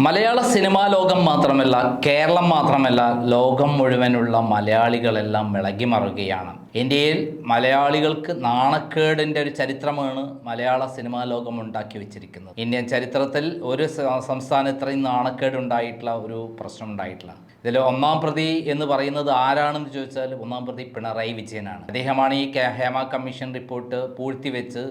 മലയാള cinema ലോകം മാത്രമല്ല കേരളം മാത്രമല്ല ലോകം മുഴുവനുള്ള മലയാളികളെല്ലാം വിളകി മറുകയാണ് ഇന്ത്യയിൽ മലയാളികൾക്ക് നാണക്കേടിന്റെ ഒരു ചരിത്രമാണ് മലയാള സിനിമാ ലോകം ഉണ്ടാക്കി വെച്ചിരിക്കുന്നത്. ഇന്ത്യൻ ചരിത്രത്തിൽ ഒരു സംസ്ഥാനം ഇത്രയും നാണക്കേട് ഉണ്ടായിട്ടുള്ള ഒരു പ്രശ്നം ഉണ്ടായിട്ടില്ല. ഇതിൽ ഒന്നാം പ്രതി എന്ന് പറയുന്നത് ആരാണെന്ന് ചോദിച്ചാൽ ഒന്നാം പ്രതി പിണറായി വിജയനാണ്. അദ്ദേഹമാണ് ഈ ഹേമ കമ്മീഷൻ റിപ്പോർട്ട് പൂഴ്ത്തിവെച്ച്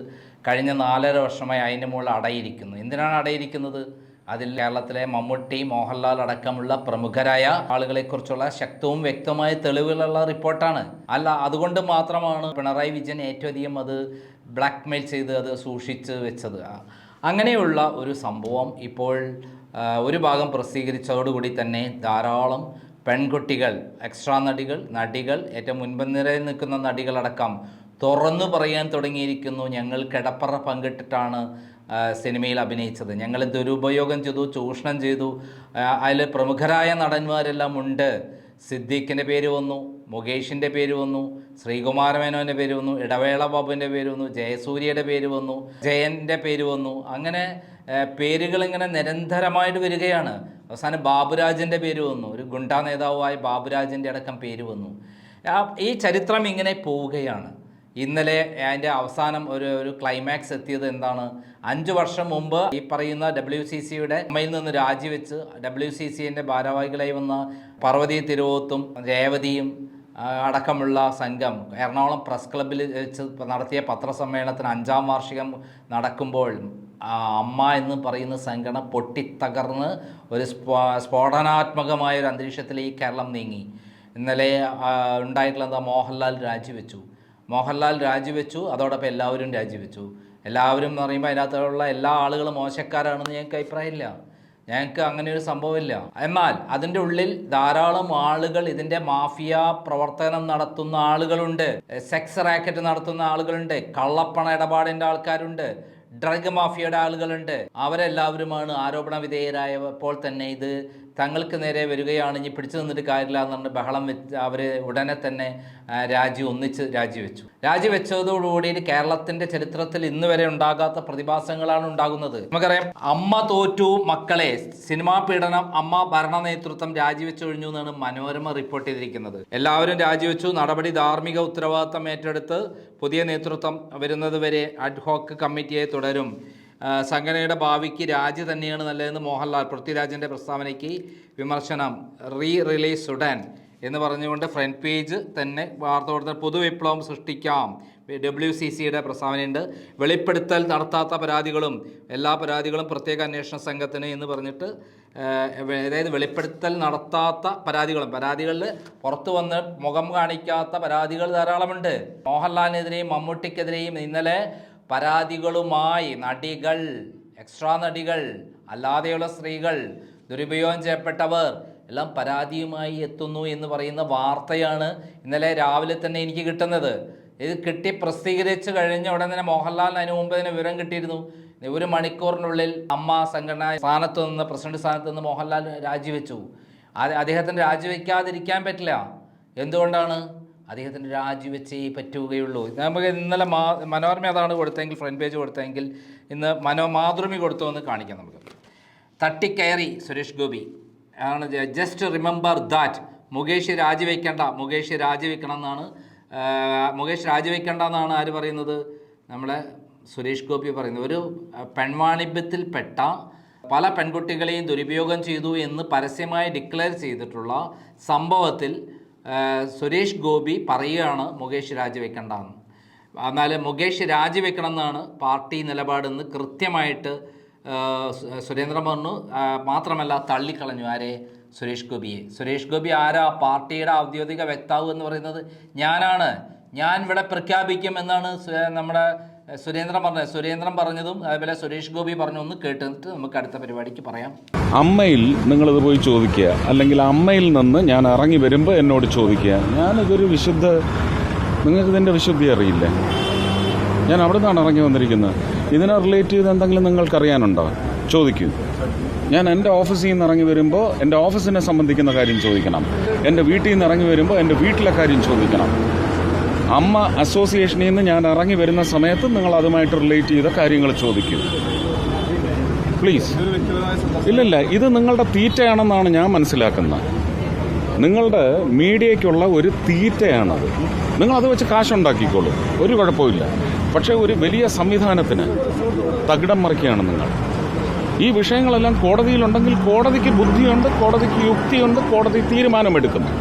കഴിഞ്ഞ നാലര വർഷമായി അതിന്റെ മുകളിൽ അടയിരിക്കുന്നു. എന്തിനാണ് അടയിരിക്കുന്നത്? അതിൽ കേരളത്തിലെ മമ്മൂട്ടി മോഹൻലാൽ അടക്കമുള്ള പ്രമുഖരായ ആളുകളെക്കുറിച്ചുള്ള ശക്തവും വ്യക്തമായ തെളിവുകളുള്ള റിപ്പോർട്ടാണ്. അല്ല അതുകൊണ്ട് മാത്രമാണ് പിണറായി വിജയൻ ഏറ്റവും അധികം അത് ബ്ലാക്ക് മെയിൽ ചെയ്ത് അത് സൂക്ഷിച്ച് വെച്ചത്. അങ്ങനെയുള്ള ഒരു സംഭവം ഇപ്പോൾ ഒരു ഭാഗം പ്രസിദ്ധീകരിച്ചതോടുകൂടി തന്നെ ധാരാളം പെൺകുട്ടികൾ എക്സ്ട്രാ നടികൾ നടികൾ ഏറ്റവും മുൻപന്തിരയിൽ നിൽക്കുന്ന നടികളടക്കം തുറന്നു പറയാൻ തുടങ്ങിയിരിക്കുന്നു. ഞങ്ങൾ കിടപ്പറ പങ്കിട്ടിട്ടാണ് സിനിമയിൽ അഭിനയിച്ചത്. ഞങ്ങൾ ദുരുപയോഗം ചെയ്തു ചൂഷണം ചെയ്തു. അതിൽ പ്രമുഖരായ നടന്മാരെല്ലാം ഉണ്ട്. സിദ്ദീഖിന്റെ പേര് വന്നു മുകേഷിന്റെ പേര് വന്നു ശ്രീകുമാര മേനോന്റെ പേര് വന്നു ഇടവേള ബാബുവിന്റെ പേര് വന്നു ജയസൂര്യയുടെ പേര് വന്നു ജയന്റെ പേര് വന്നു. അങ്ങനെ പേരുകൾ ഇങ്ങനെ നിരന്തരമായിട്ട് വരികയാണ്. അവസാനം ബാബുരാജിന്റെ പേര് വന്നു ഒരു ഗുണ്ടാ നേതാവായ ബാബുരാജിന്റെ അടക്കം പേര് വന്നു. ഈ ചരിത്രം ഇങ്ങനെ പോവുകയാണ്. ഇന്നലെ അതിന്റെ അവസാനം ഒരു ഒരു ക്ലൈമാക്സ് എത്തിയത് എന്താണ്? അഞ്ച് വർഷം മുമ്പ് ഈ പറയുന്ന ഡബ്ല്യു സി സിയുടെ അമ്മയിൽ നിന്ന് രാജിവെച്ച് ഡബ്ല്യു സി സിന്റെ ഭാരവാഹികളായി വന്ന പാർവതി തിരുവോത്തും രേവതിയും അടക്കമുള്ള സംഘം എറണാകുളം പ്രസ് ക്ലബ്ബിൽ വെച്ച് നടത്തിയ പത്രസമ്മേളനത്തിന് അഞ്ചാം വാർഷികം നടക്കുമ്പോൾ അമ്മ എന്ന് പറയുന്ന സംഘടന പൊട്ടിത്തകർന്ന് ഒരു സ്ഫോ സ്ഫോടനാത്മകമായ ഒരു അന്തരീക്ഷത്തിലേക്ക് കേരളം നീങ്ങി. ഇന്നലെ ഉണ്ടായിട്ടുള്ള മോഹൻലാൽ രാജിവെച്ചു. മോഹൻലാൽ രാജിവെച്ചു അതോടൊപ്പം എല്ലാവരും രാജിവെച്ചു. എല്ലാവരും എന്ന് പറയുമ്പോൾ അതിനകത്തുള്ള എല്ലാ ആളുകളും മോശക്കാരാണെന്ന് ഞങ്ങൾക്ക് അഭിപ്രായമില്ല. ഞങ്ങൾക്ക് അങ്ങനെ ഒരു സംഭവമില്ല. എന്നാൽ അതിന്റെ ഉള്ളിൽ ധാരാളം ആളുകൾ ഇതിന്റെ മാഫിയ പ്രവർത്തനം നടത്തുന്ന ആളുകളുണ്ട്. സെക്സ് റാക്കറ്റ് നടത്തുന്ന ആളുകളുണ്ട്. കള്ളപ്പണ ഇടപാടിന്റെ ആൾക്കാരുണ്ട്. ഡ്രഗ് മാഫിയയുടെ ആളുകളുണ്ട്. അവരെല്ലാവരുമാണ് ആരോപണ വിധേയരായപ്പോൾ തന്നെ ഇത് തങ്ങൾക്ക് നേരെ വരികയാണ്. ഇനി പിടിച്ചു നിന്നിട്ട് കാര്യമില്ല എന്ന് പറഞ്ഞ് ബഹളം വെച്ച് അവർ ഉടനെ തന്നെ രാജി ഒന്നിച്ച് രാജിവെച്ചു. രാജിവെച്ചതോടുകൂടി കേരളത്തിന്റെ ചരിത്രത്തിൽ ഇന്ന് വരെ ഉണ്ടാകാത്ത പ്രതിഭാസങ്ങളാണ് ഉണ്ടാകുന്നത്. നമുക്കറിയാം അമ്മ തോറ്റു മക്കളെ സിനിമാ പീഡനം അമ്മ ഭരണ നേതൃത്വം രാജിവെച്ചു കഴിഞ്ഞു എന്നാണ് മനോരമ റിപ്പോർട്ട് ചെയ്തിരിക്കുന്നത്. എല്ലാവരും രാജിവെച്ചു. നടപടി ധാർമ്മിക ഉത്തരവാദിത്തം ഏറ്റെടുത്ത് പുതിയ നേതൃത്വം വരുന്നത് വരെ അഡ്ഹോക്ക് കമ്മിറ്റിയെ തുടരും. സംഘടനയുടെ ഭാവിക്ക് രാജി തന്നെയാണ് നല്ലതെന്ന് മോഹൻലാൽ പൃഥ്വിരാജിന്റെ പ്രസ്താവനയ്ക്ക് വിമർശനം. റീ റിലീസ് ഉടൻ എന്ന് പറഞ്ഞുകൊണ്ട് ഫ്രണ്ട് പേജ് തന്നെ വാർത്ത കൊടുത്ത പൊതുവിപ്ലവം സൃഷ്ടിക്കാം. ഡബ്ല്യു സി സിയുടെ പ്രസ്താവനയുണ്ട്. വെളിപ്പെടുത്തൽ നടത്താത്ത പരാതികളും എല്ലാ പരാതികളും പ്രത്യേക അന്വേഷണ സംഘത്തിന് എന്ന് പറഞ്ഞിട്ട് അതായത് വെളിപ്പെടുത്തൽ നടത്താത്ത പരാതികളും പരാതികളിൽ പുറത്തു വന്ന് മുഖം കാണിക്കാത്ത പരാതികൾ ധാരാളമുണ്ട്. മോഹൻലാലിനെതിരെയും മമ്മൂട്ടിക്കെതിരെയും ഇന്നലെ പരാതികളുമായി നടികൾ എക്സ്ട്രാ നടികൾ അല്ലാതെയുള്ള സ്ത്രീകൾ ദുരുപയോഗം ചെയ്യപ്പെട്ടവർ എല്ലാം പരാതിയുമായി എത്തുന്നു എന്ന് പറയുന്ന വാർത്തയാണ് ഇന്നലെ രാവിലെ തന്നെ എനിക്ക് കിട്ടുന്നത്. ഇത് കിട്ടി പ്രസിദ്ധീകരിച്ച് കഴിഞ്ഞ ഉടൻ തന്നെ മോഹൻലാലിന് അതിന് മുമ്പ് തന്നെ വിവരം കിട്ടിയിരുന്നു. ഒരു മണിക്കൂറിനുള്ളിൽ അമ്മ സംഘടന സ്ഥാനത്ത് നിന്ന് പ്രസിഡന്റ് സ്ഥാനത്ത് നിന്ന് മോഹൻലാൽ രാജിവെച്ചു. അദ്ദേഹത്തിന് രാജിവെക്കാതിരിക്കാൻ പറ്റില്ല. എന്തുകൊണ്ടാണ്? അദ്ദേഹത്തിന് രാജിവെച്ചേ പറ്റുകയുള്ളൂ. നമുക്ക് ഇന്നലെ മാ മനോരമ അതാണ് കൊടുത്തെങ്കിൽ ഫ്രണ്ട് പേജ് കൊടുത്തെങ്കിൽ ഇന്ന് മനോ മാതൃമി കൊടുത്തു എന്ന് കാണിക്കാം നമുക്ക്. തട്ടിക്കയറി സുരേഷ് ഗോപി. ആണ് ജസ്റ്റ് റിമെമ്പർ ദാറ്റ് മുകേഷ് രാജിവെക്കേണ്ട മുകേഷ് രാജിവെക്കണം എന്നാണ് മുകേഷ് രാജിവെക്കേണ്ട എന്നാണ് ആര് പറയുന്നത്? നമ്മളെ സുരേഷ് ഗോപി പറയുന്നത്. ഒരു പെൺവാണിഭ്യത്തിൽപ്പെട്ട പല പെൺകുട്ടികളെയും ദുരുപയോഗം ചെയ്തു എന്ന് പരസ്യമായി ഡിക്ലെയർ ചെയ്തിട്ടുള്ള സംഭവത്തിൽ സുരേഷ് ഗോപി പറയുകയാണ് മുകേഷ് രാജിവെക്കേണ്ടതെന്ന് എന്നാൽ മുകേഷ് രാജിവെക്കണം എന്നാണ് പാർട്ടി നിലപാടെന്ന് കൃത്യമായിട്ട് സുരേന്ദ്രൻ പറഞ്ഞു. മാത്രമല്ല തള്ളിക്കളഞ്ഞു ആരെ? സുരേഷ് ഗോപിയെ. സുരേഷ് ഗോപി ആരാ? പാർട്ടിയുടെ ഔദ്യോഗിക വക്താവ് എന്ന് പറയുന്നത് ഞാനാണ്. ഞാൻ ഇവിടെ പ്രഖ്യാപിക്കും എന്നാണ് നമ്മുടെ സുരേന്ദ്രൻ പറഞ്ഞത് സുരേന്ദ്രൻ പറഞ്ഞതും അതേപോലെ സുരേഷ് ഗോപി പറഞ്ഞു ഒന്ന് കേട്ടിട്ട് നമുക്ക് അടുത്ത പരിപാടിക്ക് പറയാം. അമ്മയിൽ നിങ്ങളിത് പോയി ചോദിക്കുക. അല്ലെങ്കിൽ അമ്മയിൽ നിന്ന് ഞാൻ ഇറങ്ങി വരുമ്പോൾ എന്നോട് ചോദിക്കുക. ഞാനിതൊരു വിശുദ്ധ നിങ്ങൾക്ക് ഇതിന്റെ വിശുദ്ധി അറിയില്ലേ? ഞാൻ അവിടെ നിന്നാണ് ഇറങ്ങി വന്നിരിക്കുന്നത്. ഇതിനെ റിലേറ്റ് ചെയ്ത് എന്തെങ്കിലും നിങ്ങൾക്കറിയാനുണ്ടോ? ചോദിക്കൂ. ഞാൻ എന്റെ ഓഫീസിൽ നിന്ന് ഇറങ്ങി വരുമ്പോൾ എന്റെ ഓഫീസിനെ സംബന്ധിക്കുന്ന കാര്യം ചോദിക്കണം. എന്റെ വീട്ടിൽ നിന്ന് ഇറങ്ങി വരുമ്പോൾ എന്റെ വീട്ടിലെ കാര്യം ചോദിക്കണം. അമ്മ അസോസിയേഷനിൽ നിന്ന് ഞാൻ ഇറങ്ങി വരുന്ന സമയത്ത് നിങ്ങൾ അതുമായിട്ട് റിലേറ്റ് ചെയ്ത കാര്യങ്ങൾ ചോദിക്കും. പ്ലീസ്. ഇല്ലില്ല ഇത് നിങ്ങളുടെ തീറ്റയാണെന്നാണ് ഞാൻ മനസ്സിലാക്കുന്നത്. നിങ്ങളുടെ മീഡിയയ്ക്കുള്ള ഒരു തീറ്റയാണത്. നിങ്ങൾ അത് വെച്ച് കാശുണ്ടാക്കിക്കോളൂ. ഒരു കുഴപ്പമില്ല പക്ഷേ ഒരു വലിയ സംവിധാനത്തിന് തകിടം മറിക്കുകയാണ് നിങ്ങൾ. ഈ വിഷയങ്ങളെല്ലാം കോടതിയിലുണ്ടെങ്കിൽ കോടതിക്ക് ബുദ്ധിയുണ്ട് കോടതിക്ക് യുക്തിയുണ്ട് കോടതി തീരുമാനമെടുക്കുന്നു.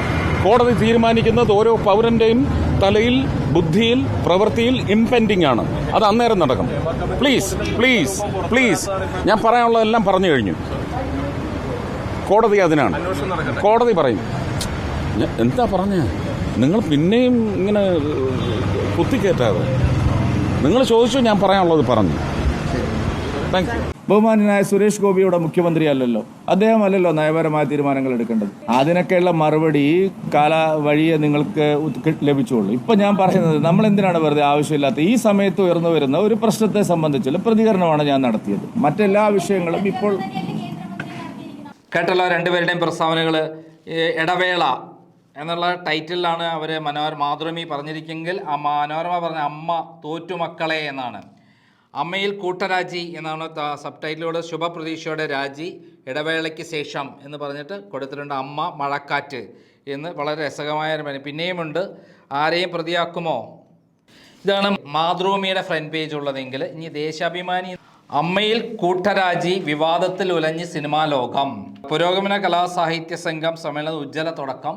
കോടതി തീരുമാനിക്കുന്നത് ഓരോ പൗരന്റെയും തലയിൽ ബുദ്ധിയിൽ പ്രവൃത്തിയിൽ ഇംപെൻഡിങ് ആണ്. അത് അന്നേരം നടക്കും. പ്ലീസ് പ്ലീസ് പ്ലീസ് ഞാൻ പറയാനുള്ളതെല്ലാം പറഞ്ഞു കഴിഞ്ഞു. കോടതി അതിനാണ്. കോടതി പറയും. എന്താ പറഞ്ഞ? നിങ്ങൾ പിന്നെയും ഇങ്ങനെ കുത്തിക്കേറ്റാതെ. നിങ്ങൾ ചോദിച്ചു ഞാൻ പറയാനുള്ളത് പറഞ്ഞു. താങ്ക് യു ബഹുമാനായ സുരേഷ് ഗോപിയുടെ മുഖ്യമന്ത്രി അല്ലല്ലോ അദ്ദേഹം അല്ലല്ലോ നയപരമായ തീരുമാനങ്ങൾ എടുക്കേണ്ടത്. അതിനൊക്കെയുള്ള മറുപടി കാല വഴിയെ നിങ്ങൾക്ക് ലഭിച്ചുള്ളൂ. ഇപ്പൊ ഞാൻ പറയുന്നത് നമ്മൾ എന്തിനാണ് വെറുതെ ആവശ്യമില്ലാത്ത ഈ സമയത്ത് ഉയർന്നു വരുന്ന ഒരു പ്രശ്നത്തെ സംബന്ധിച്ചുള്ള പ്രതികരണമാണ് ഞാൻ നടത്തിയത്. മറ്റെല്ലാ വിഷയങ്ങളും ഇപ്പോൾ കേട്ടല്ലോ രണ്ടുപേരുടെയും പ്രസ്താവനകൾ ഇടവേള എന്നുള്ള ടൈറ്റിലാണ് അവർ മനോരമ മാതൃമി പറഞ്ഞിരിക്കെങ്കിൽ ആ മനോരമ പറഞ്ഞ അമ്മ തോറ്റു തോറ്റുമക്കളെ എന്നാണ്. അമ്മയിൽ കൂട്ടരാജി എന്നാണ് സബ് ടൈറ്റിലൂടെ ശുഭപ്രതീക്ഷയുടെ രാജി ഇടവേളയ്ക്ക് ശേഷം എന്ന് പറഞ്ഞിട്ട് കൊടുത്തിട്ടുണ്ട് അമ്മ മഴക്കാറ്റ് എന്ന് വളരെ രസകമായ ഒരു പിന്നെയുമുണ്ട് ആരെയും പ്രതിയാക്കുമോ? ഇതാണ് മാതൃഭൂമിയുടെ ഫ്രണ്ട് പേജ് ഉള്ളതെങ്കിൽ ഇനി ദേശാഭിമാനി അമ്മയിൽ കൂട്ടരാജി വിവാദത്തിൽ ഉലഞ്ഞ് സിനിമാ ലോകം. പുരോഗമന കലാസാഹിത്യ സംഘം സമ്മേളന ഉജ്ജ്വല തുടക്കം.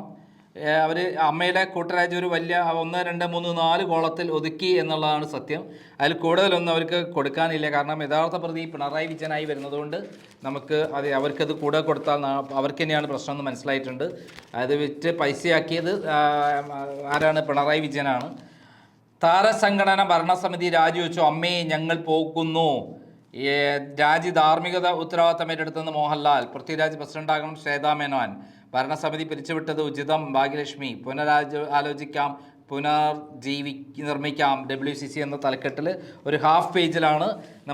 അവർ അമ്മയുടെ കൂട്ടരാജ്യം ഒരു വലിയ ഒന്ന് രണ്ട് മൂന്ന് നാല് കോളത്തിൽ ഒതുക്കി എന്നുള്ളതാണ് സത്യം. അതിൽ കൂടുതലൊന്നും അവർക്ക് കൊടുക്കാനില്ല. കാരണം യഥാർത്ഥ പ്രതി പിണറായി വിജയനായി വരുന്നതുകൊണ്ട് നമുക്ക് അത് അവർക്കത് കൂടെ കൊടുത്താൽ അവർക്ക് തന്നെയാണ് പ്രശ്നം എന്ന് മനസ്സിലായിട്ടുണ്ട്. അത് വിറ്റ് പൈസയാക്കിയത് ആരാണ്? പിണറായി വിജയനാണ്. താരസംഘടന ഭരണസമിതി രാജിവെച്ചു. അമ്മയെ ഞങ്ങൾ പോകുന്നു. ഏ, രാജി ധാർമ്മികത ഉത്തരവാദിത്തം ഏറ്റെടുത്തെന്ന് മോഹൻലാൽ. പൃഥ്വിരാജ് പ്രസിഡന്റാകണം. ശ്വേതാ മേനോൻ. ഭരണസമിതി പിരിച്ചുവിട്ടത് ഉചിതം. ഭാഗ്യലക്ഷ്മി പുനരാജ ആലോചിക്കാം. പുനർജീവി നിർമ്മിക്കാം. ഡബ്ല്യു സി സി എന്ന തലക്കെട്ടിൽ ഒരു ഹാഫ് പേജിലാണ്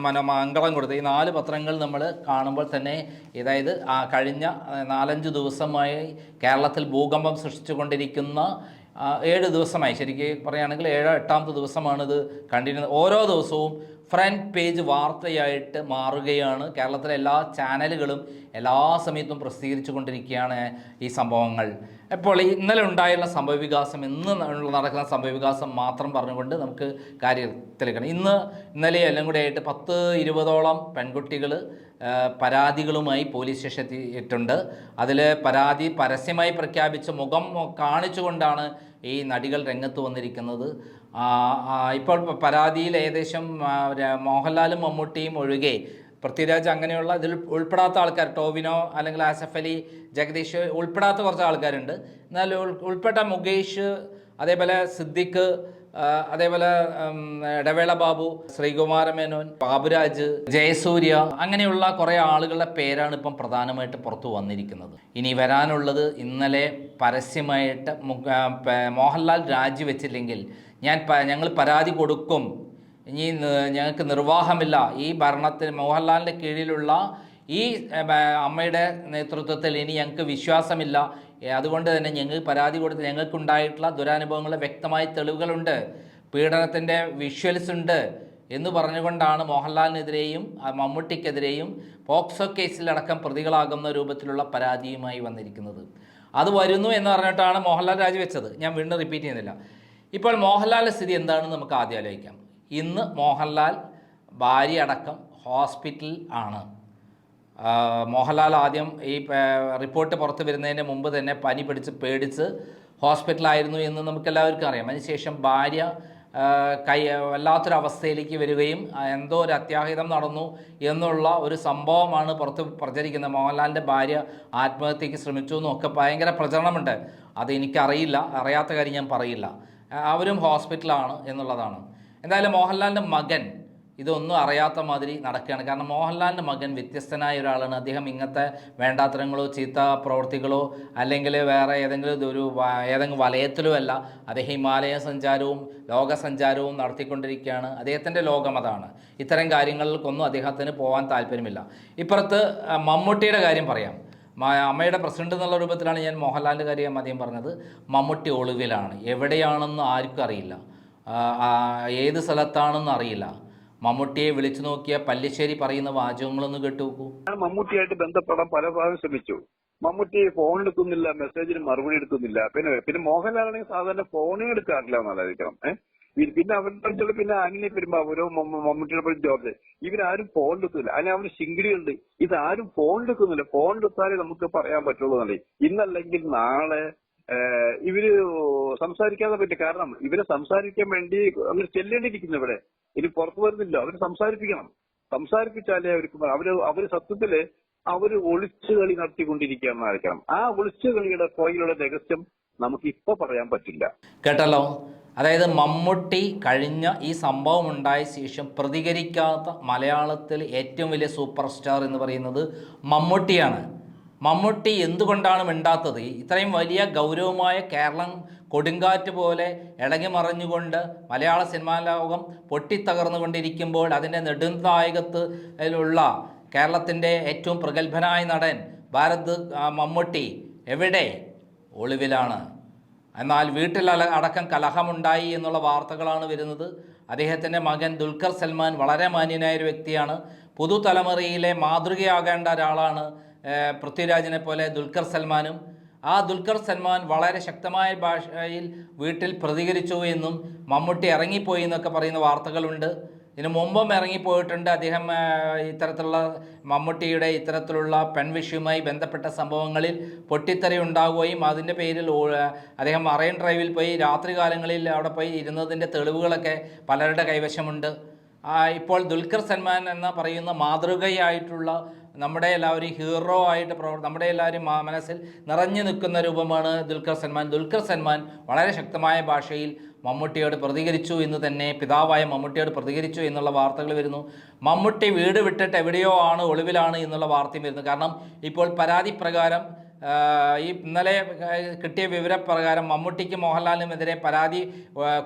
മനോ മംഗളം കൊടുത്തത്. ഈ നാല് പത്രങ്ങൾ നമ്മൾ കാണുമ്പോൾ തന്നെ അതായത് കഴിഞ്ഞ നാലഞ്ച് ദിവസമായി കേരളത്തിൽ ഭൂകമ്പം സൃഷ്ടിച്ചുകൊണ്ടിരിക്കുന്ന ഏഴ് ദിവസമായി. ശരിക്കും പറയുകയാണെങ്കിൽ ഏഴോ എട്ടാമത്തെ ദിവസമാണിത് കണ്ടിന്യൂ ഓരോ ദിവസവും ഫ്രണ്ട് പേജ് വാർത്തയായിട്ട് മാറുകയാണ്. കേരളത്തിലെ എല്ലാ ചാനലുകളും എല്ലാ സമയത്തും പ്രസിദ്ധീകരിച്ചു കൊണ്ടിരിക്കുകയാണ് ഈ സംഭവങ്ങൾ. അപ്പോൾ ഇന്നലെ ഉണ്ടായുള്ള സംഭവവികാസം ഇന്ന് നടക്കുന്ന സംഭവവികാസം മാത്രം പറഞ്ഞുകൊണ്ട് നമുക്ക് കാര്യത്തിലേക്കാണ് ഇന്ന് ഇന്നലെ എല്ലാം കൂടെ ആയിട്ട് പത്ത് ഇരുപതോളം പെൺകുട്ടികൾ പരാതികളുമായി പോലീസ് സ്റ്റേഷൻ എത്തിയിട്ടുണ്ട് അതിൽ പരാതി പരസ്യമായി പ്രഖ്യാപിച്ച് മുഖം കാണിച്ചുകൊണ്ടാണ് ഈ നടികൾ രംഗത്ത് വന്നിരിക്കുന്നത്. ഇപ്പോൾ പരാതിയിൽ ഏകദേശം മോഹൻലാലും മമ്മൂട്ടിയും ഒഴികെ പൃഥ്വിരാജ് അങ്ങനെയുള്ള ഇതിൽ ഉൾപ്പെടാത്ത ആൾക്കാർ ടോവിനോ അല്ലെങ്കിൽ ആസഫ് അലി ജഗദീഷ് ഉൾപ്പെടാത്ത കുറച്ച് ആൾക്കാരുണ്ട്. എന്നാൽ ഉൾ- ഉൾപ്പെട്ട മുകേഷ് അതേപോലെ സിദ്ദിഖ് അതേപോലെ ഇടവേള ബാബു ശ്രീകുമാര മേനോൻ ബാബുരാജ് ജയസൂര്യ അങ്ങനെയുള്ള കുറേ ആളുകളുടെ പേരാണ് ഇപ്പം പ്രധാനമായിട്ട് പുറത്തു വന്നിരിക്കുന്നത്. ഇനി വരാനുള്ളത് ഇന്നലെ പരസ്യമായിട്ട് മോഹൻലാൽ രാജിവെച്ചില്ലെങ്കിൽ ഞാൻ ഞങ്ങൾ പരാതി കൊടുക്കും. ഇനി ഞങ്ങൾക്ക് നിർവാഹമില്ല. ഈ ഭരണത്തിൽ മോഹൻലാലിന്റെ കീഴിലുള്ള ഈ അമ്മയുടെ നേതൃത്വത്തിൽ ഇനി ഞങ്ങൾക്ക് വിശ്വാസമില്ല. അതുകൊണ്ട് തന്നെ ഞങ്ങൾ പരാതി കൊടുത്ത് ഞങ്ങൾക്കുണ്ടായിട്ടുള്ള ദുരനുഭവങ്ങളുടെ വ്യക്തമായ തെളിവുകളുണ്ട്. പീഡനത്തിന്റെ വിഷ്വൽസ് ഉണ്ട് എന്ന് പറഞ്ഞുകൊണ്ടാണ് മോഹൻലാലിനെതിരെയും മമ്മൂട്ടിക്കെതിരെയും പോക്സോ കേസിലടക്കം പ്രതികളാകുന്ന രൂപത്തിലുള്ള പരാതിയുമായി വന്നിരിക്കുന്നത്. അത് വരുന്നു എന്ന് പറഞ്ഞിട്ടാണ് മോഹൻലാൽ രാജിവെച്ചത്. ഞാൻ വീണ്ടും റിപ്പീറ്റ് ചെയ്യുന്നില്ല. ഇപ്പോൾ മോഹൻലാലിന്റെ സ്ഥിതി എന്താണെന്ന് നമുക്ക് ആദ്യം ആലോചിക്കാം. ഇന്ന് മോഹൻലാൽ ഭാര്യ അടക്കം ഹോസ്പിറ്റലിൽ ആണ്. മോഹൻലാൽ ആദ്യം ഈ റിപ്പോർട്ട് പുറത്ത് വരുന്നതിന് മുമ്പ് തന്നെ പനി പിടിച്ച് പേടിച്ച് ഹോസ്പിറ്റലായിരുന്നു എന്ന് നമുക്കെല്ലാവർക്കും അറിയാം. അതിനുശേഷം ഭാര്യ കൈ വല്ലാത്തൊരവസ്ഥയിലേക്ക് വരികയും എന്തോ ഒരു അത്യാഹിതം നടന്നു എന്നുള്ള ഒരു സംഭവമാണ് പുറത്ത് പ്രചരിക്കുന്നത് മോഹൻലാലിന്റെ ഭാര്യ ആത്മഹത്യക്ക് ശ്രമിച്ചു എന്നൊക്കെ ഭയങ്കര പ്രചരണമുണ്ട്. അത് എനിക്കറിയില്ല. അറിയാത്ത കാര്യം ഞാൻ പറയില്ല. അവരും ഹോസ്പിറ്റലാണ് എന്നുള്ളതാണ്. എന്തായാലും മോഹൻലാലിന്റെ മകൻ ഇതൊന്നും അറിയാത്ത മാതിരി നടക്കുകയാണ്. കാരണം മോഹൻലാലിന്റെ മകൻ വ്യത്യസ്തനായ ഒരാളാണ്. അദ്ദേഹം ഇങ്ങനത്തെ വേണ്ടാത്തരങ്ങളോ ചീത്ത പ്രവൃത്തികളോ അല്ലെങ്കിൽ വേറെ ഏതെങ്കിലും ഒരു ഏതെങ്കിലും വലയത്തിലോ അല്ല അദ്ദേഹം ഹിമാലയ സഞ്ചാരവും ലോക സഞ്ചാരവും നടത്തിക്കൊണ്ടിരിക്കുകയാണ്. അദ്ദേഹത്തിന്റെ അതാണ്. ഇത്തരം കാര്യങ്ങൾക്കൊന്നും അദ്ദേഹത്തിന് പോകാൻ താല്പര്യമില്ല. ഇപ്പുറത്ത് മമ്മൂട്ടിയുടെ കാര്യം പറയാം. അമ്മയുടെ പ്രസിഡന്റ് എന്നുള്ള രൂപത്തിലാണ് ഞാൻ മോഹൻലാലിന്റെ കാര്യം ആദ്യം പറഞ്ഞത്. മമ്മൂട്ടി ഒളിവിലാണ്. എവിടെയാണെന്ന് ആർക്കും അറിയില്ല. ഏത് സ്ഥലത്താണെന്ന് അറിയില്ല. മമ്മൂട്ടിയെ വിളിച്ചു നോക്കിയ പല്ലിശ്ശേരി പറയുന്ന വാചകങ്ങളൊന്ന് കേട്ടു നോക്കൂ മമ്മൂട്ടിയായിട്ട് ബന്ധപ്പെടാൻ പല പ്രാവശ്യം ശ്രമിച്ചു. മമ്മൂട്ടി ഫോൺ എടുക്കുന്നില്ല മെസ്സേജിന് മറുപടി എടുക്കുന്നില്ല. പിന്നെ പിന്നെ മോഹൻലാലാണെങ്കിൽ സാധാരണ ഫോണേ എടുക്കാറില്ല എന്നായിരിക്കണം ഏഹ് പിന്നെ അവരുടെ അടുത്തുള്ള പിന്നെ അനിലെ പെരുമ്പാവൂരോ മമ്മ- മമ്മൂട്ടിയുടെ ജോബ് ഇവരാരും ഫോൺ എടുക്കുന്നില്ല. അതിന് അവർ ശിങ്കിടിയുണ്ട്. ഇതാരും ഫോൺ എടുക്കുന്നില്ല. ഫോൺ എടുത്താലേ നമുക്ക് പറയാൻ പറ്റുള്ളൂ എന്നല്ലേ ഇന്നല്ലെങ്കിൽ നാളെ ഇവർ സംസാരിക്കാതെ പറ്റും കാരണം ഇവരെ സംസാരിക്കാൻ വേണ്ടി അവർ ചെല്ലേണ്ടിയിരിക്കുന്നു ഇവിടെ ഇനി പുറത്തു വരുന്നില്ല. അവർ സംസാരിപ്പിക്കണം. സംസാരിപ്പിച്ചാലേ അവർക്ക് അവർ അവർ സത്യത്തിൽ അവർ ഒളിച്ചു കളി നടത്തിക്കൊണ്ടിരിക്കുകയെന്നായിരിക്കണം. ആ ഒളിച്ചു കളിയുടെ പുറകിലുള്ള രഹസ്യം നമുക്ക് ഇപ്പൊ പറയാൻ പറ്റില്ല. കേട്ടല്ലോ? അതായത് മമ്മൂട്ടി കഴിഞ്ഞ ഈ സംഭവം ഉണ്ടായ ശേഷം പ്രതികരിക്കാത്ത മലയാളത്തിൽ ഏറ്റവും വലിയ സൂപ്പർ സ്റ്റാർ എന്ന് പറയുന്നത് മമ്മൂട്ടിയാണ്. മമ്മൂട്ടി എന്തുകൊണ്ടാണ് മിണ്ടാത്തത്? ഇത്രയും വലിയ ഗൗരവമായ കേരളം കൊടുങ്കാറ്റ് പോലെ ഇളകി മറിഞ്ഞുകൊണ്ട് മലയാള സിനിമാ ലോകം പൊട്ടിത്തകർന്നുകൊണ്ടിരിക്കുമ്പോൾ അതിന്റെ നെടുന്തായകത്തിലുള്ള കേരളത്തിന്റെ ഏറ്റവും പ്രഗത്ഭനായ നടൻ ഭാരത് മമ്മൂട്ടി എവിടെ? ഒളിവിലാണ്. എന്നാൽ വീട്ടിൽ അടക്കം കലഹമുണ്ടായി എന്നുള്ള വാർത്തകളാണ് വരുന്നത്. അദ്ദേഹത്തിന്റെ മകൻ ദുൽഖർ സൽമാൻ വളരെ മാന്യനായ ഒരു വ്യക്തിയാണ്. പുതുതലമുറയിലെ മാതൃകയാകേണ്ട ഒരാളാണ് പൃഥ്വിരാജിനെ പോലെ ദുൽഖർ സൽമാനും ആ ദുൽഖർ സൽമാൻ വളരെ ശക്തമായ ഭാഷയിൽ വീട്ടിൽ പ്രതികരിച്ചു എന്നും മമ്മൂട്ടി ഇറങ്ങിപ്പോയി എന്നൊക്കെ പറയുന്ന വാർത്തകളുണ്ട്. ഇതിനു മുമ്പും ഇറങ്ങിപ്പോയിട്ടുണ്ട് അദ്ദേഹം ഇത്തരത്തിലുള്ള മമ്മൂട്ടിയുടെ ഇത്തരത്തിലുള്ള പെൺവിഷയവുമായി ബന്ധപ്പെട്ട സംഭവങ്ങളിൽ പൊട്ടിത്തെറി ഉണ്ടാവുകയും അതിന്റെ പേരിൽ അദ്ദേഹം മറൈൻ ഡ്രൈവിൽ പോയി രാത്രികാലങ്ങളിൽ അവിടെ പോയി ഇരുന്നതിന്റെ തെളിവുകളൊക്കെ പലരുടെ കൈവശമുണ്ട്. ഇപ്പോൾ ദുൽഖർ സൽമാൻ എന്ന പറയുന്ന മാതൃകയായിട്ടുള്ള നമ്മുടെ എല്ലാവരും ഹീറോ ആയിട്ട് പ്രവർ നമ്മുടെ എല്ലാവരും മനസ്സിൽ നിറഞ്ഞു നിൽക്കുന്ന രൂപമാണ് ദുൽഖർ സൽമാൻ. ദുൽഖർ സൽമാൻ വളരെ ശക്തമായ ഭാഷയിൽ മമ്മൂട്ടിയോട് പ്രതികരിച്ചു എന്ന് തന്നെ പിതാവായ മമ്മൂട്ടിയോട് പ്രതികരിച്ചു എന്നുള്ള വാർത്തകൾ വരുന്നു. മമ്മൂട്ടി വീട് വിട്ടിട്ട് എവിടെയോ ആണ് ഒളിവിലാണ് എന്നുള്ള വാർത്തയും വരുന്നു. കാരണം ഇപ്പോൾ പരാതി പ്രകാരം ഈ ഇന്നലെ കിട്ടിയ വിവരപ്രകാരം മമ്മൂട്ടിക്ക് മോഹൻലാലിനുമെതിരെ പരാതി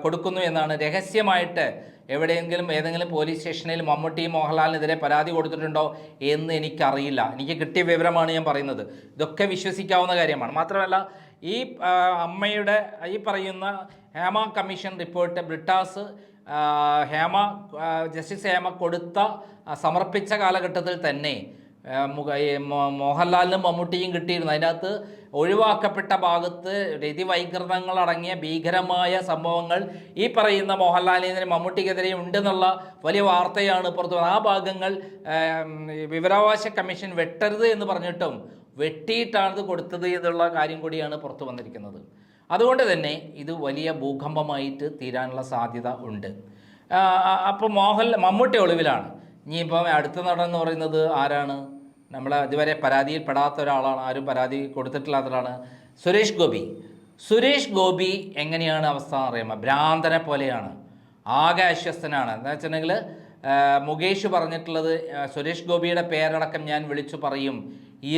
കൊടുക്കുന്നു എന്നാണ് രഹസ്യമായിട്ട് എവിടെയെങ്കിലും ഏതെങ്കിലും പോലീസ് സ്റ്റേഷനിൽ മമ്മൂട്ടി മോഹൻലാലിനെതിരെ പരാതി കൊടുത്തിട്ടുണ്ടോ എന്ന് എനിക്കറിയില്ല. എനിക്ക് കിട്ടിയ വിവരമാണ് ഞാൻ പറയുന്നത്. ഇതൊക്കെ വിശ്വസിക്കാവുന്ന കാര്യമാണ്. മാത്രമല്ല ഈ അമ്മയുടെ ഈ പറയുന്ന Hema commission report Brittas Hema justice Hema കൊടുത്ത സമർപ്പിച്ച കാലഘട്ടത്തിൽ തന്നെ മോഹൻലാലിനും മമ്മൂട്ടിയും കിട്ടിയിരുന്നു. അതിനകത്ത് ഒഴിവാക്കപ്പെട്ട ഭാഗത്ത് രതിവൈകൃതങ്ങൾ അടങ്ങിയ ഭീകരമായ സംഭവങ്ങൾ ഈ പറയുന്ന മോഹൻലാലിനെതിരെ മമ്മൂട്ടിക്കെതിരെ ഉണ്ടെന്നുള്ള വലിയ വാർത്തയാണ് പുറത്തു ആ ഭാഗങ്ങൾ വിവരാവകാശ കമ്മീഷൻ വെട്ടരുത് എന്ന് പറഞ്ഞിട്ടും വെട്ടിയിട്ടാണ് കൊടുത്തത് എന്നുള്ള കാര്യം കൂടിയാണ് പുറത്തു വന്നിരിക്കുന്നത്. അതുകൊണ്ട് തന്നെ ഇത് വലിയ ഭൂകമ്പമായിട്ട് തീരാനുള്ള സാധ്യത ഉണ്ട്. അപ്പോൾ മോഹൻ മമ്മൂട്ടി ഒളിവിലാണ്. ഇനിയിപ്പം അടുത്ത നടൻ എന്ന് പറയുന്നത് ആരാണ്? നമ്മൾ ഇതുവരെ പരാതിയിൽ പെടാത്ത ഒരാളാണ് ആരും പരാതി കൊടുത്തിട്ടില്ലാത്ത ഒരാളാണ് സുരേഷ് ഗോപി. സുരേഷ് ഗോപി എങ്ങനെയാണ് അവസ്ഥ അറിയുമ്പോൾ അറിയാമോ? ഭ്രാന്തനെ പോലെയാണ്. ആകെ ആശ്വസ്തനാണ് എന്താ വെച്ചിട്ടുണ്ടെങ്കിൽ മുകേഷ് പറഞ്ഞിട്ടുള്ളത് സുരേഷ് ഗോപിയുടെ പേരടക്കം ഞാൻ വിളിച്ചു പറയും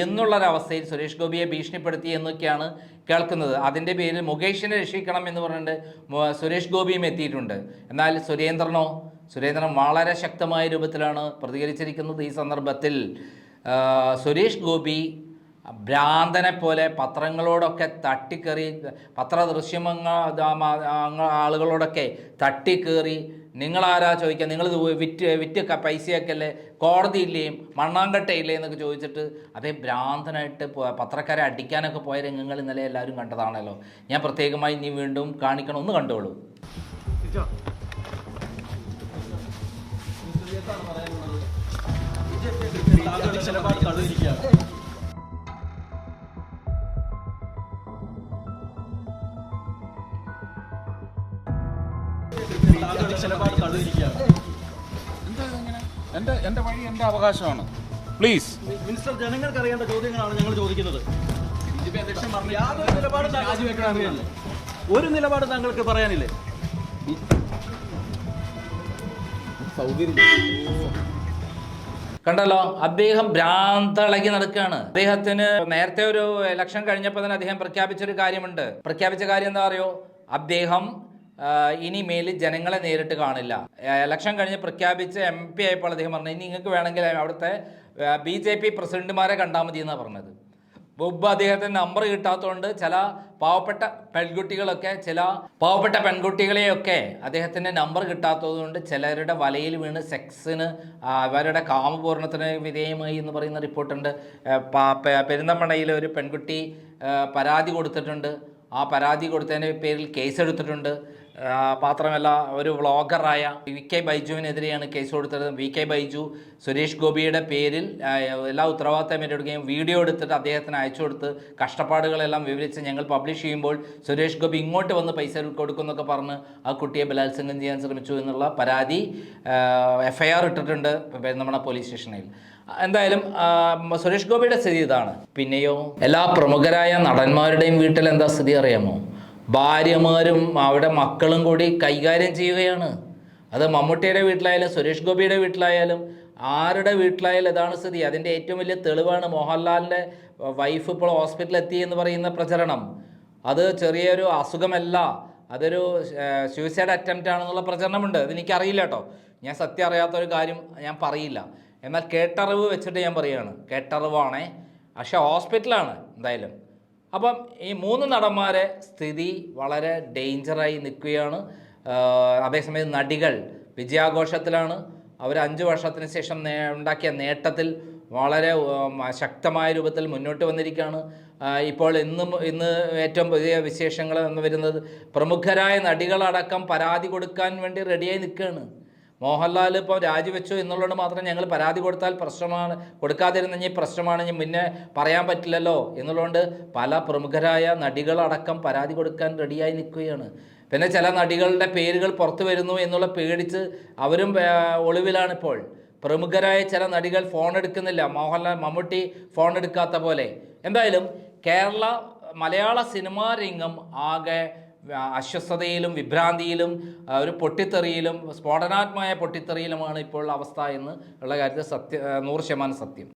എന്നുള്ളൊരവസ്ഥയിൽ സുരേഷ് ഗോപിയെ ഭീഷണിപ്പെടുത്തി എന്നൊക്കെയാണ് കേൾക്കുന്നത്. അതിന്റെ പേരിൽ മുകേഷിനെ രക്ഷിക്കണം എന്ന് പറഞ്ഞിട്ട് സുരേഷ് ഗോപിയും എത്തിയിട്ടുണ്ട്. എന്നാൽ സുരേന്ദ്രനോ സുരേന്ദ്രൻ വളരെ ശക്തമായ രൂപത്തിലാണ് പ്രതികരിച്ചിരിക്കുന്നത് ഈ സന്ദർഭത്തിൽ. സുരേഷ് ഗോപി ഭ്രാന്തനെ പോലെ പത്രങ്ങളോടൊക്കെ തട്ടിക്കേറി പത്രദൃശ്യമങ്ങ ആളുകളോടൊക്കെ തട്ടിക്കേറി. നിങ്ങളാരാ ചോദിക്കുക നിങ്ങൾ വിറ്റ് വിറ്റ് പൈസയൊക്കെ അല്ലേ കോടതിയില്ലേയും മണ്ണാങ്കട്ടയില്ലേ എന്നൊക്കെ ചോദിച്ചിട്ട് അതേ ഭ്രാന്തനായിട്ട് പത്രക്കാരെ അടിക്കാനൊക്കെ പോയ രംഗങ്ങൾ ഇന്നലെ എല്ലാവരും കണ്ടതാണല്ലോ. ഞാൻ പ്രത്യേകമായി നീ വീണ്ടും കാണിക്കണം. ഒന്ന് കണ്ടോളൂ. എന്റെ എന്റെ വഴി എന്റെ അവകാശമാണ്. പ്ലീസ് മിനിസ്റ്റർ ജനങ്ങൾക്ക് അറിയേണ്ട ചോദ്യങ്ങളാണ് ഞങ്ങൾ ചോദിക്കുന്നത്. യാതൊരു നിലപാടും താങ്കൾ- ഒരു നിലപാട് താങ്കൾക്ക് പറയാനില്ലേ? കണ്ടല്ലോ? അദ്ദേഹം ഭ്രാന്തളകി നടക്കുകയാണ് അദ്ദേഹത്തിന് നേരത്തെ ഒരു ഇലക്ഷൻ കഴിഞ്ഞപ്പോൾ തന്നെ അദ്ദേഹം പ്രഖ്യാപിച്ചൊരു കാര്യമുണ്ട്. പ്രഖ്യാപിച്ച കാര്യം എന്താ പറയുക അദ്ദേഹം ഇനിമേൽ ജനങ്ങളെ നേരിട്ട് കാണില്ല. ഇലക്ഷൻ കഴിഞ്ഞ് പ്രഖ്യാപിച്ച എം പി ആയപ്പോൾ അദ്ദേഹം പറഞ്ഞു ഇനി നിങ്ങൾക്ക് വേണമെങ്കിൽ അവിടുത്തെ ബി ജെ പി പ്രസിഡന്റുമാരെ കണ്ടാൽ മതി എന്നാണ് പറഞ്ഞത്. മുമ്പ് അദ്ദേഹത്തിന് നമ്പർ കിട്ടാത്തതുകൊണ്ട് ചില പാവപ്പെട്ട പെൺകുട്ടികളൊക്കെ ചില പാവപ്പെട്ട പെൺകുട്ടികളെയൊക്കെ അദ്ദേഹത്തിന്റെ നമ്പർ കിട്ടാത്തതുകൊണ്ട് ചിലരുടെ വലയിൽ വീണ് സെക്സിന് അവരുടെ കാമപൂർണത്തിന് വിധേയമായി എന്ന് പറയുന്ന റിപ്പോർട്ടുണ്ട് ആ, പാ- പെ- പെരിന്തമണ്ണയിൽ ഒരു പെൺകുട്ടി പരാതി കൊടുത്തിട്ടുണ്ട്. ആ പരാതി കൊടുത്തതിന്റെ പേരിൽ കേസെടുത്തിട്ടുണ്ട് മാത്രമല്ല ഒരു വ്ളോഗറായ വി കെ ബൈജുവിനെതിരെയാണ് കേസ് കൊടുത്തത്. വി കെ ബൈജു സുരേഷ് ഗോപിയുടെ പേരിൽ എല്ലാ ഉത്തരവാദിത്തം ഏറ്റെടുക്കുകയും വീഡിയോ എടുത്തിട്ട് അദ്ദേഹത്തിന് അയച്ചു കൊടുത്ത് കഷ്ടപ്പാടുകളെല്ലാം വിവരിച്ച് ഞങ്ങൾ പബ്ലിഷ് ചെയ്യുമ്പോൾ സുരേഷ് ഗോപി ഇങ്ങോട്ട് വന്ന് പൈസ കൊടുക്കുമെന്നൊക്കെ പറഞ്ഞ് ആ കുട്ടിയെ ബലാത്സംഗം ചെയ്യാൻ ശ്രമിച്ചു എന്നുള്ള പരാതി എഫ് ഐ ആർ ഇട്ടിട്ടുണ്ട് നമ്മുടെ പോലീസ് സ്റ്റേഷനിൽ എന്തായാലും സുരേഷ് ഗോപിയുടെ സ്ഥിതി ഇതാണ്. പിന്നെയോ എല്ലാ പ്രമുഖരായ നടന്മാരുടെയും വീട്ടിൽ എന്താ സ്ഥിതി അറിയാമോ? ഭാര്യമാരും അവിടെ മക്കളും കൂടി കൈകാര്യം ചെയ്യുകയാണ്. അത് മമ്മൂട്ടിയുടെ വീട്ടിലായാലും സുരേഷ് ഗോപിയുടെ വീട്ടിലായാലും ആരുടെ വീട്ടിലായാലും ഇതാണ് സ്ഥിതി. അതിന്റെ ഏറ്റവും വലിയ തെളിവാണ് മോഹൻലാലിന്റെ വൈഫ് ഇപ്പോൾ ഹോസ്പിറ്റലിൽ എത്തി എന്ന് പറയുന്ന പ്രചരണം. അത് ചെറിയൊരു അസുഖമല്ല. അതൊരു സൂയിസൈഡ് അറ്റംപ്റ്റ് ആണെന്നുള്ള പ്രചരണമുണ്ട്. അതെനിക്കറിയില്ല കേട്ടോ. ഞാൻ സത്യം അറിയാത്തൊരു കാര്യം ഞാൻ പറയില്ല. എന്നാൽ കേട്ടറിവ് വെച്ചിട്ട് ഞാൻ പറയുകയാണ് കേട്ടറിവാണേ. പക്ഷേ ഹോസ്പിറ്റലാണ് എന്തായാലും. അപ്പം ഈ മൂന്ന് നടന്മാരെ സ്ഥിതി വളരെ ഡേഞ്ചറായി നിൽക്കുകയാണ്. അതേസമയം നടികൾ വിജയാഘോഷത്തിലാണ്. അവർ അഞ്ച് വർഷത്തിന് ശേഷം ഉണ്ടാക്കിയ നേട്ടത്തിൽ വളരെ ശക്തമായ രൂപത്തിൽ മുന്നോട്ട് വന്നിരിക്കുകയാണ്. ഇപ്പോൾ ഇന്നും ഇന്ന് ഏറ്റവും പുതിയ വിശേഷങ്ങൾ എന്ന് വരുന്നത് പ്രമുഖരായ നടികളടക്കം പരാതി കൊടുക്കാൻ വേണ്ടി റെഡിയായി നിൽക്കുകയാണ്. മോഹൻലാൽ ഇപ്പോൾ രാജിവെച്ചു എന്നുള്ളത് മാത്രം ഞങ്ങൾ പരാതി കൊടുത്താൽ പ്രശ്നമാണ്. കൊടുക്കാതിരുന്ന ഇനി പ്രശ്നമാണ്. ഇനി മുന്നേ പറയാൻ പറ്റില്ലല്ലോ എന്നുള്ളതുകൊണ്ട് പല പ്രമുഖരായ നടികളടക്കം പരാതി കൊടുക്കാൻ റെഡിയായി നിൽക്കുകയാണ്. പിന്നെ ചില നടികളുടെ പേരുകൾ പുറത്തു വരുന്നു എന്നുള്ള പേടിച്ച് അവരും ഒളിവിലാണിപ്പോൾ പ്രമുഖരായ ചില നടികൾ ഫോൺ എടുക്കുന്നില്ല. മോഹൻലാൽ മമ്മൂട്ടി ഫോൺ എടുക്കാത്ത പോലെ. എന്തായാലും കേരള മലയാള സിനിമാ രംഗം ആകെ അസ്വസ്ഥതയിലും വിഭ്രാന്തിയിലും ഒരു പൊട്ടിത്തെറിയിലും സ്ഫോടനാത്മായ പൊട്ടിത്തെറിയിലുമാണ് ഇപ്പോൾ അവസ്ഥ എന്ന് ഉള്ള കാര്യത്തിൽ സത്യ നൂറ് ശതമാനം സത്യം.